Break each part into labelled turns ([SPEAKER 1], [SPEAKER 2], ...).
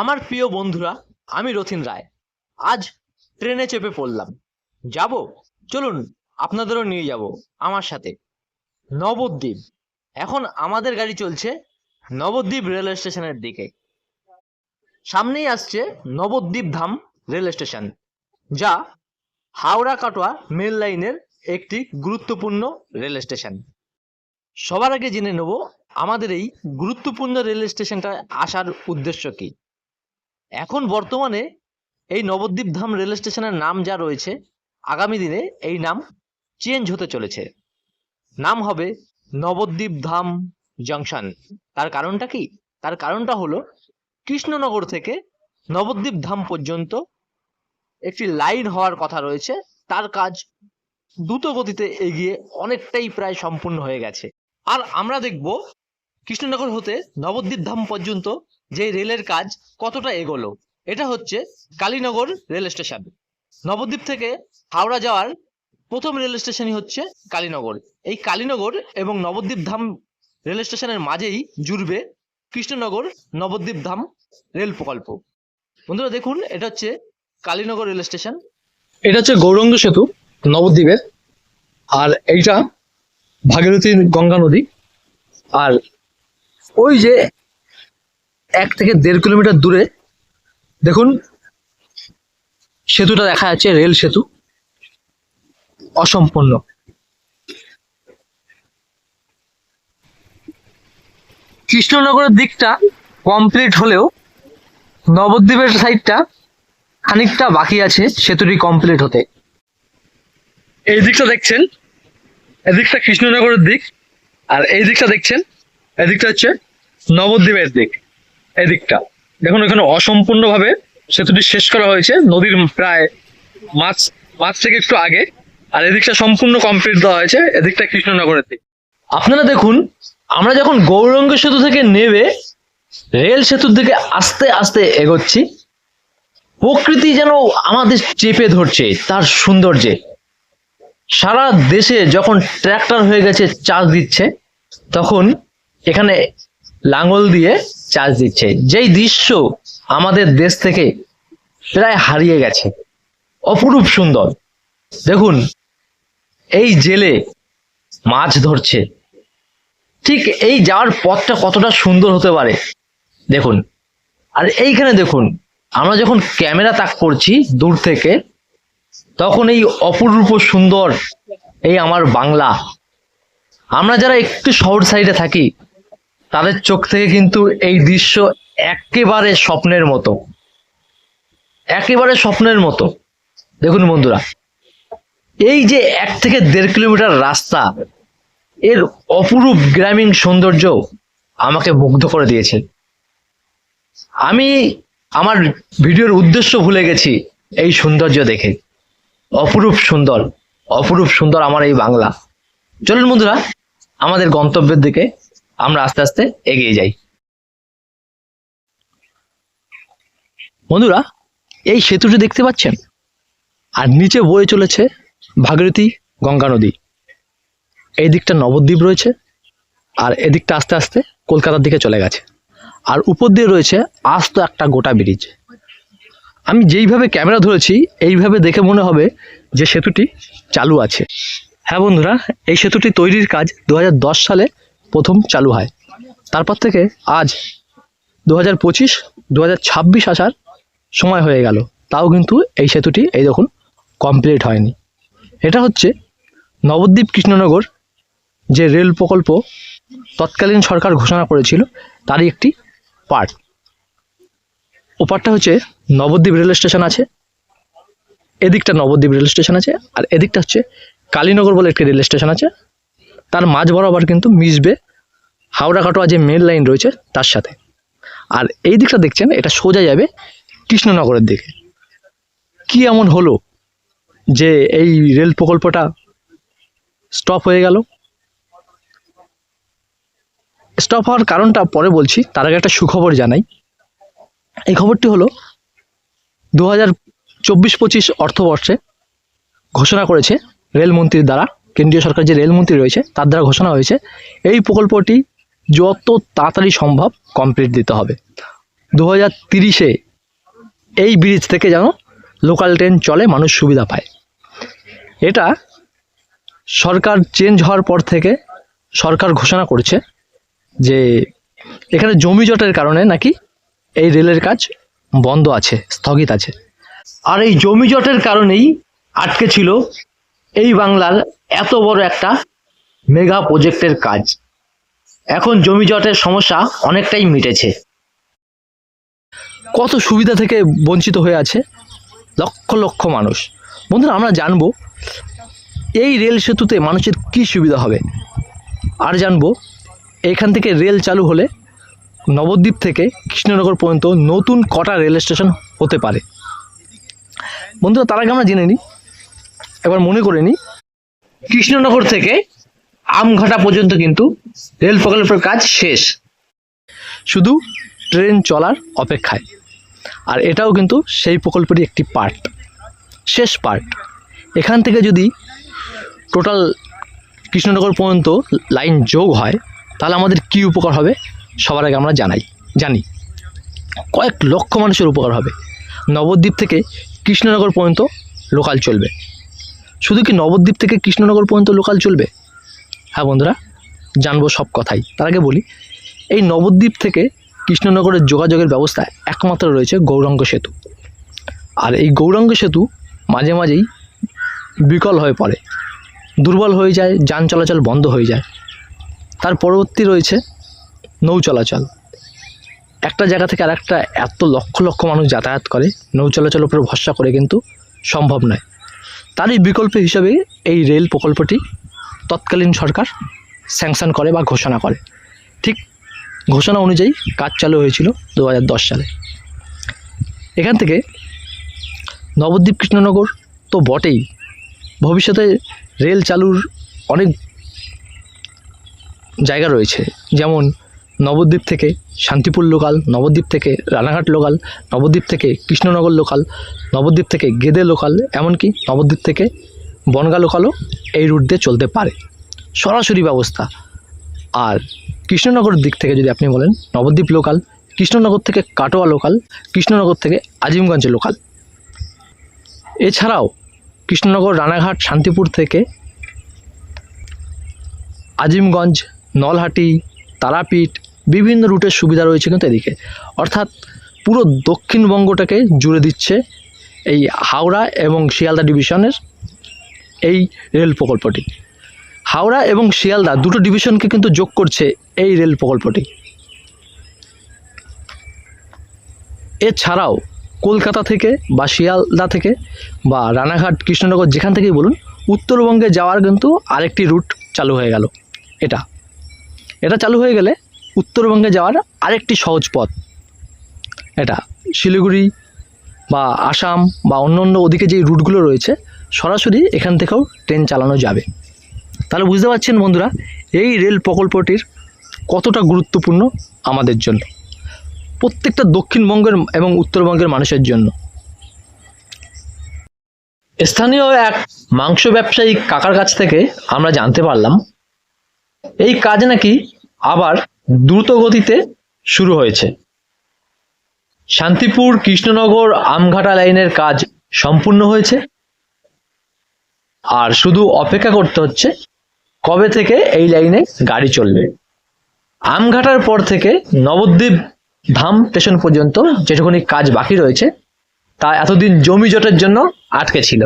[SPEAKER 1] আমার প্রিয় বন্ধুরা, আমি রথিন রায়। আজ ট্রেনে চেপে পড়লাম। যাব? চলুন, আপনাদেরও নিয়ে যাব আমার সাথে। নবদ্বীপ। এখন আমাদের গাড়ি চলছে নবদ্বীপ রেল স্টেশনের দিকে। সামনেই আসছে নবদ্বীপ ধাম রেল স্টেশন, যা হাওড়া কাটোয়া মেল লাইনের একটি গুরুত্বপূর্ণ রেল স্টেশন। সবার আগে জেনে নেব, আমাদের এই গুরুত্বপূর্ণ রেল স্টেশনটা আসার উদ্দেশ্য কি? এখন বর্তমানে এই নবদ্বীপ ধাম রেল স্টেশনের নাম যা রয়েছে, আগামী দিনে এই নাম চেঞ্জ হতে চলেছে। নাম হবে নবদ্বীপ ধাম জংশন। তার কারণটা কি? তার কারণটা হলো কৃষ্ণনগর থেকে নবদ্বীপ ধাম পর্যন্ত একটি লাইন হওয়ার কথা রয়েছে। তার কাজ দ্রুত গতিতে এগিয়ে অনেকটাই প্রায় সম্পূর্ণ হয়ে গেছে। আর আমরা দেখব কৃষ্ণনগর হতে নবদ্বীপ ধাম পর্যন্ত যে রেলের কাজ কতটা এগোলো। এটা হচ্ছে কালীনগর রেল স্টেশন। নবদ্বীপ থেকে হাওড়া যাওয়ার প্রথম রেল স্টেশনই হচ্ছে কালীনগর। এই কালীনগর এবং নবদ্বীপ ধাম রেল স্টেশনের মাঝেই জুড়বে কৃষ্ণনগর নবদ্বীপ ধাম রেল প্রকল্প। বন্ধুরা দেখুন, এটা হচ্ছে কালীনগর রেল স্টেশন।
[SPEAKER 2] এটা হচ্ছে গৌরঙ্গ সেতু নবদ্বীপের। আর এইটা ভাগীরথী গঙ্গা নদী। আর ওই যে এক থেকে দেড় কিলোমিটার দূরে, দেখুন, সেতুটা দেখা যাচ্ছে রেল সেতু, অসম্পূর্ণ। কৃষ্ণনগরের দিকটা কমপ্লিট হলেও নবদ্বীপের সাইডটা খানিকটা বাকি আছে সেতুটি কমপ্লিট হতে। এই দিকটা দেখছেন এদিকটা কৃষ্ণনগরের দিক, আর এই দিকটা দেখছেন এদিকটা হচ্ছে নবদ্বীপের দিক। এদিকটা। দেখুন, এখানে অসম্পূর্ণভাবে সেতুটি শেষ করা হয়েছে। নদীর প্রায় মাছ মাছ থেকে একটু আগে। আর এদিকটা সম্পূর্ণ কমপ্লিট দেওয়া হয়েছে। এদিকটা কৃষ্ণনগরের দিক।
[SPEAKER 1] আপনারা দেখুন, আমরা যখন গৌরঙ্গ সেতু থেকে নেবে, রেল সেতুর দিকে আস্তে আস্তে এগোচ্ছি। প্রকৃতি যেন আমাদের চেপে ধরছে, তার সৌন্দর্যে। সারা দেশে যখন ট্র্যাক্টর হয়ে গেছে, চাষ দিচ্ছে, তখন এখানে লাঙল দিয়ে চার্জ দিচ্ছে। যেই দৃশ্য আমাদের দেশ থেকে প্রায় হারিয়ে গেছে, অপরূপ সুন্দর। দেখুন, এই জেলে মাছ ধরছে। ঠিক এই যাওয়ার পথটা কতটা সুন্দর হতে পারে, দেখুন। আর এইখানে দেখুন, আমরা যখন ক্যামেরা তাক করছি দূর থেকে, তখন এই অপরূপ সুন্দর এই আমার বাংলা। আমরা যারা একটু শহর সাইডে থাকি তাদের চোখ থেকে কিন্তু এই দৃশ্য একেবারে স্বপ্নের মতো। একেবারে স্বপ্নের মতো। দেখুন বন্ধুরা, এই যে এক থেকে দেড় কিলোমিটার রাস্তা, এর অপরূপ গ্রামীণ সৌন্দর্য আমাকে মুগ্ধ করে দিয়েছে। আমি আমার ভিডিওর উদ্দেশ্য ভুলে গেছি এই সৌন্দর্য দেখে। অপরূপ সুন্দর অপরূপ সুন্দর আমার এই বাংলা। চলুন বন্ধুরা, আমাদের গন্তব্যের দিকে আমরা আস্তে আস্তে এগিয়ে যাই। বন্ধুরা, এই সেতুটি দেখতে পাচ্ছেন, আর নিচে বয়ে চলেছে ভাগীরথী গঙ্গা নদী। এই দিকটা নবদ্বীপ রয়েছে, আর এদিকটা আস্তে আস্তে কলকাতার দিকে চলে গেছে। আর উপর দিয়ে রয়েছে আস্ত একটা গোটা ব্রিজ। আমি যেইভাবে ক্যামেরা ধরেছি, এইভাবে দেখে মনে হবে যে সেতুটি চালু আছে। হ্যাঁ বন্ধুরা, এই সেতুটি তৈরির কাজ দু হাজার দশ সালে প্রথম চালু হয়। তারপর থেকে আজ দু হাজার পঁচিশ দু হাজার ছাব্বিশ আসার সময় হয়ে গেল। তাও কিন্তু এই সেতুটি এই দেখুন কমপ্লিট হয়নি। এটা হচ্ছে নবদ্বীপ কৃষ্ণনগর যে রেল প্রকল্প তৎকালীন সরকার ঘোষণা করেছিল, তারই একটি পার্ট ওপারটা হচ্ছে নবদ্বীপ রেল স্টেশন আছে, এদিকটা নবদ্বীপ রেল স্টেশন আছে, আর এদিকটা হচ্ছে কালীনগর বলে একটি রেল স্টেশন আছে। তার মাঝ বরাবর কিন্তু মিশবে হাওড়া কাটোয়া যে মেন লাইন রয়েছে, তার সাথে। আর এই দিকটা দেখছেন, এটা সোজা যাবে কৃষ্ণনগরের দিকে। কি এমন হলো যে এই রেল প্রকল্পটা স্টপ হয়ে গেল? স্টপ হওয়ার কারণটা পরে বলছি, তার আগে একটা সুখবর জানাই। এই খবরটি হলো, দু হাজার চব্বিশ পঁচিশ অর্থবর্ষে ঘোষণা করেছে রেলমন্ত্রীর দ্বারা, কেন্দ্রীয় সরকার যে রেলমন্ত্রী রয়েছে, তার দ্বারা ঘোষণা হয়েছে, এই প্রকল্পটি যত তাড়াতাড়ি সম্ভব কমপ্লিট দিতে হবে।
[SPEAKER 2] দু হাজার তিরিশে এই ব্রিজ থেকে যেন লোকাল ট্রেন চলে, মানুষ সুবিধা পায়। এটা সরকার চেঞ্জ হওয়ার পর থেকে সরকার ঘোষণা করেছে যে এখানে জমি জটের কারণে নাকি এই রেলের কাজ বন্ধ আছে, স্থগিত আছে। আর এই জমি জটের কারণেই আটকে ছিল এই বাংলার এত বড় একটা মেগা প্রজেক্টের কাজ। এখন জমি জটের সমস্যা অনেকটাই মিটেছে। কত সুবিধা থেকে বঞ্চিত হয়ে আছে? লক্ষ লক্ষ মানুষ। বন্ধুরা, আমরা জানব, এই রেল সেতুতে মানুষের কি সুবিধা হবে? আর জানব, এখান থেকে রেল চালু হলে নবদ্বীপ থেকে কৃষ্ণনগর পর্যন্ত নতুন কটা রেল স্টেশন হতে পারে। বন্ধুরা, তার আগে আমরা জেনে নিই একবার মনে করে নিই, কৃষ্ণনগর থেকে আমঘাটা পর্যন্ত কিন্তু রেল প্রকল্পের কাজ শেষ। শুধু ট্রেন চলার অপেক্ষায়। আর এটাও কিন্তু সেই প্রকল্পেরই একটি পার্ট শেষ পার্ট এখান থেকে যদি টোটাল কৃষ্ণনগর পর্যন্ত লাইন যোগ হয়, তাহলে আমাদের কী উপকার হবে? সবার আগে আমরা জানাই, জানি। কয়েক লক্ষ মানুষের উপকার হবে। নবদ্বীপ থেকে কৃষ্ণনগর পর্যন্ত লোকাল চলবে। শুধু কি নবদ্বীপ থেকে কৃষ্ণনগর পর্যন্ত লোকাল চলবে? হ্যাঁ বন্ধুরা, জানব সব কথাই। তার আগে বলি, এই নবদ্বীপ থেকে কৃষ্ণনগরের যোগাযোগের ব্যবস্থা একমাত্র রয়েছে গৌরাঙ্গ সেতু। আর এই গৌরাঙ্গ সেতু মাঝে মাঝেই বিকল হয়ে পড়ে। দুর্বল হয়ে যায়, যান চলাচল বন্ধ হয়ে যায়। তার পরবর্তী রয়েছে নৌ চলাচল। একটা জায়গা থেকে আরেকটা এত লক্ষ লক্ষ মানুষ যাতায়াত করে, নৌ চলাচলের উপরে ভরসা করে কিন্তু সম্ভব নয়। তারই বিকল্প হিসাবে এই রেল প্রকল্পটি তৎকালীন সরকার স্যাংশন করে বা ঘোষণা করে। ঠিক ঘোষণা অনুযায়ী কাজ চালু হয়েছিল দু হাজার দশ সালে। এখান থেকে নবদ্বীপ কৃষ্ণনগর তো বটেই। ভবিষ্যতে রেল চালুর অনেক জায়গা রয়েছে। যেমন নবদ্বীপ থেকে শান্তিপুর লোকাল, নবদ্বীপ থেকে রানাঘাট লোকাল, নবদ্বীপ থেকে কৃষ্ণনগর লোকাল, নবদ্বীপ থেকে গেদে লোকাল, এমনকি নবদ্বীপ থেকে বনগা লোকালও এই রুট দিয়ে চলতে পারে। সরাসরি ব্যবস্থা। আর কৃষ্ণনগরের দিক থেকে যদি আপনি বলেন, নবদ্বীপ লোকাল কৃষ্ণনগর থেকে কাটোয়া লোকাল কৃষ্ণনগর থেকে আজিমগঞ্জ লোকাল এছাড়াও কৃষ্ণনগর, রানাঘাট, শান্তিপুর থেকে আজিমগঞ্জ, নলহাটি, তারাপীঠ বিভিন্ন রুটের সুবিধা রয়েছে কিন্তু এদিকে। অর্থাৎ পুরো দক্ষিণবঙ্গটাকে জুড়ে দিচ্ছে এই হাওড়া এবং শিয়ালদা ডিভিশনের এই রেল প্রকল্পটি। হাওড়া এবং শিয়ালদা দুটো ডিভিশনকে কিন্তু যোগ করছে এই রেল প্রকল্পটি। এছাড়াও কলকাতা থেকে বা শিয়ালদা থেকে বা রানাঘাট, কৃষ্ণনগর যেখান থেকেই বলুন, উত্তরবঙ্গে যাওয়ার কিন্তু আরেকটি রুট চালু হয়ে গেল। এটা। এটা চালু হয়ে গেলে উত্তরবঙ্গে যাওয়ার আরেকটি সহজ পথ। এটা শিলিগুড়ি বা আসাম বা অন্য অন্য ওদিকে যে রুটগুলো রয়েছে সরাসরি এখান থেকেও ট্রেন চালানো যাবে। তাহলে বুঝতে পারছেন বন্ধুরা, এই রেল প্রকল্পটির কতটা গুরুত্বপূর্ণ আমাদের জন্য? প্রত্যেকটা দক্ষিণবঙ্গের এবং উত্তরবঙ্গের মানুষের জন্য। স্থানীয় এক মাংস ব্যবসায়ী কাকার কাছ থেকে আমরা জানতে পারলাম, এই কাজ নাকি আবার দ্রুত গতিতে শুরু হয়েছে। শান্তিপুর কৃষ্ণনগর আমঘাটা লাইনের কাজ সম্পূর্ণ হয়েছে। আর শুধু অপেক্ষা করতে হচ্ছে কবে থেকে এই লাইনে গাড়ি চলবে। আমঘাটার পর থেকে নবদ্বীপ ধাম স্টেশন পর্যন্ত যেটুকুনি কাজ বাকি রয়েছে, তা এতদিন জমি জটের জন্য আটকে ছিল।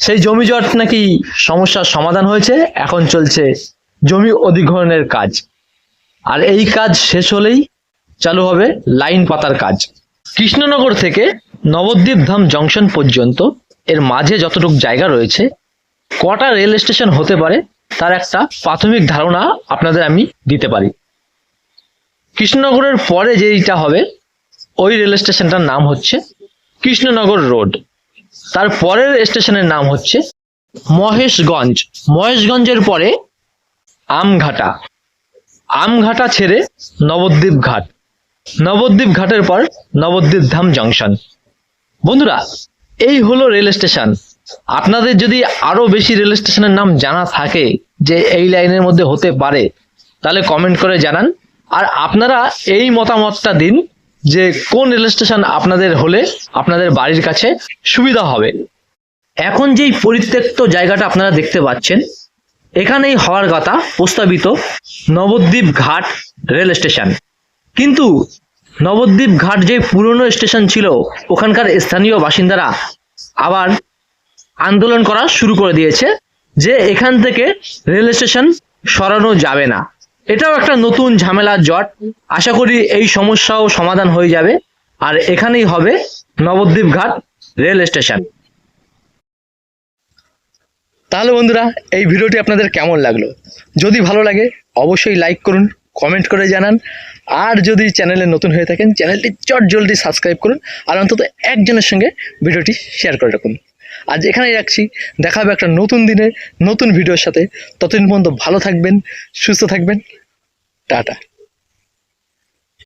[SPEAKER 2] সেই জমি জট নাকি সমস্যার সমাধান হয়েছে, এখন চলছে জমি অধিগ্রহণের কাজ। আর এই কাজ শেষ হলেই চালু হবে লাইন পাতার কাজ। কৃষ্ণনগর থেকে নবদ্বীপ ধাম জংশন পর্যন্ত এর মাঝে যতটুকু জায়গা রয়েছে, কটা রেল স্টেশন হতে পারে তার একটা প্রাথমিক ধারণা আপনাদের আমি দিতে পারি। কৃষ্ণনগরের পরে যেইটা হবে, ওই রেল স্টেশনটার নাম হচ্ছে কৃষ্ণনগর রোড। তার পরের স্টেশনের নাম হচ্ছে মহেশগঞ্জ। মহেশগঞ্জের পরে আমঘাটা। আমঘাটা ছেড়ে নবদ্বীপ ঘাট। নবদ্বীপ ঘাটের পর নবদ্বীপ ধাম জংশন। বন্ধুরা এই হলো রেল স্টেশন। আপনাদের যদি আরও বেশি রেল স্টেশনের নাম জানা থাকে যে এই লাইনের মধ্যে হতে পারে, তাহলে কমেন্ট করে জানান। আর আপনারা এই মতামতটা দিন যে কোন রেল স্টেশন আপনাদের হলে আপনাদের বাড়ির কাছে সুবিধা হবে।
[SPEAKER 1] এখন যেই পরিত্যক্ত জায়গাটা আপনারা দেখতে পাচ্ছেন, এখানেই হওয়ার কথা প্রস্তাবিত নবদ্বীপ ঘাট রেল স্টেশন। কিন্তু নবদ্বীপ ঘাট যে পুরনো স্টেশন ছিল, ওখানকার স্থানীয় বাসিন্দারা আবার আন্দোলন করা শুরু করে দিয়েছে যে এখান থেকে রেল স্টেশন সরানো যাবে না। এটাও একটা নতুন ঝামেলার জট। আশা করি এই সমস্যাও সমাধান হয়ে যাবে। আর এখানেই হবে নবদ্বীপ ঘাট রেল স্টেশন।
[SPEAKER 2] তাহলে বন্ধুরা, এই ভিডিওটি আপনাদের কেমন লাগল? যদি ভালো লাগে, অবশ্যই লাইক করুন, কমেন্ট করে জানান। আর যদি চ্যানেলে নতুন হয়ে থাকেন চ্যানেলটি চট জলদি সাবস্ক্রাইব করুন আর অন্তত একজনের সঙ্গে ভিডিওটি শেয়ার করে রাখুন। আজ এখানেই রাখছি। দেখা হবে একটা নতুন দিনে, নতুন ভিডিওর সাথে। ততদিন পর্যন্ত ভালো থাকবেন, সুস্থ থাকবেন। টাটা।